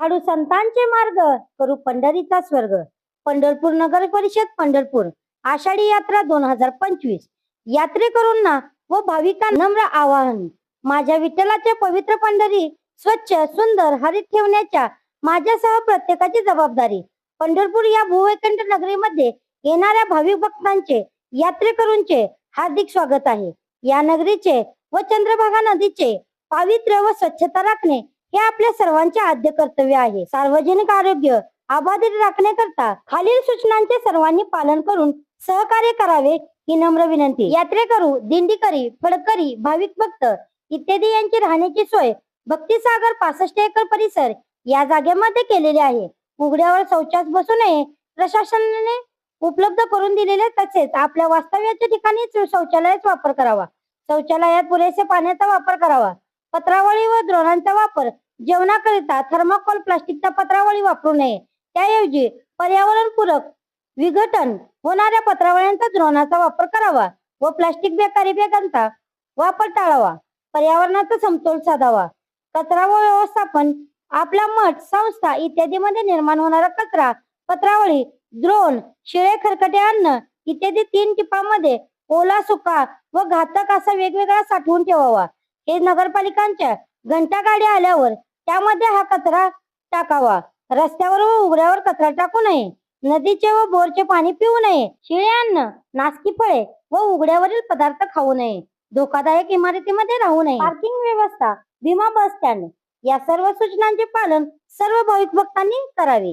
हाडू संतांचे मार्ग करू पंढरीचा स्वर्ग. पंढरपूर नगर परिषद पंढरपूर. आषाढी यात्रा दोन हजार पंचवीस. यात्रेकरूंना व भाविकांना नम्र आवाहन. माझ्या विठ्ठलाचे पवित्र पंढरी स्वच्छ सुंदर हरित ठेवण्याच्या माझ्यासह प्रत्येकाची जबाबदारी. पंढरपूर या भूवैकुंठ नगरीमध्ये येणाऱ्या भाविक भक्तांचे यात्रेकरूंचे हार्दिक स्वागत आहे. या नगरीचे व चंद्रभागा नदीचे पावित्र्य व स्वच्छता राखणे हे आपल्या सर्वांचे आद्य कर्तव्य आहे. सार्वजनिक आरोग्य अबाधित राखण्याकरता खालील सूचनांचे सर्वांनी पालन करून सहकार्य करावे ही नम्र विनंती. यात्रेकरू दिंडीकरी फडकरी भाविक भक्त इत्यादी यांची राहण्याची सोय भक्तिसागर पासष्ट एकर परिसर या जागेमध्ये केलेली आहे. उघड्यावर शौचास बसू नये प्रशासनाने उपलब्ध करून दिलेले तसेच आपल्या वास्तव्याच्या ठिकाणी शौचालयाचा वापर करावा. शौचालयात पुरेसे पाण्याचा वापर करावा. पत्रावळी व द्रोणांचा वापर जेवणाकरिता थर्माकोल प्लास्टिकचा पत्रावळी वापरू नये. त्याऐवजी पर्यावरणपूरक विघटन होणाऱ्या पत्रावळ्यांचा द्रोणाचा वापर करावा व प्लास्टिक बेकारी बॅगांचा वापर टाळावा. पर्यावरणाचा समतोल साधावा. कचरा व व्यवस्थापन आपला मठ संस्था इत्यादीमध्ये निर्माण होणारा कचरा पत्रावळी द्रोण शिळे खरकटे अन्न इत्यादी तीन टिपामध्ये ओला सुका व घातक असा वेगवेगळा साठवून ठेवावा. हे नगरपालिकांच्या घंटा गाडी आल्यावर त्यामध्ये हा कचरा टाकावा. रस्त्यावर व उघड्यावर कचरा टाकू नये. नदीचे व बोरचे पाणी पिऊ नये. शिळे अन्न नासकी फळे व उघड्यावरील पदार्थ खाऊ नये. धोकादायक इमारतीमध्ये राहू नये. पार्किंग व्यवस्था विमा बस स्टँड या सर्व सूचनांचे पालन सर्व भाविक भक्तांनी करावे.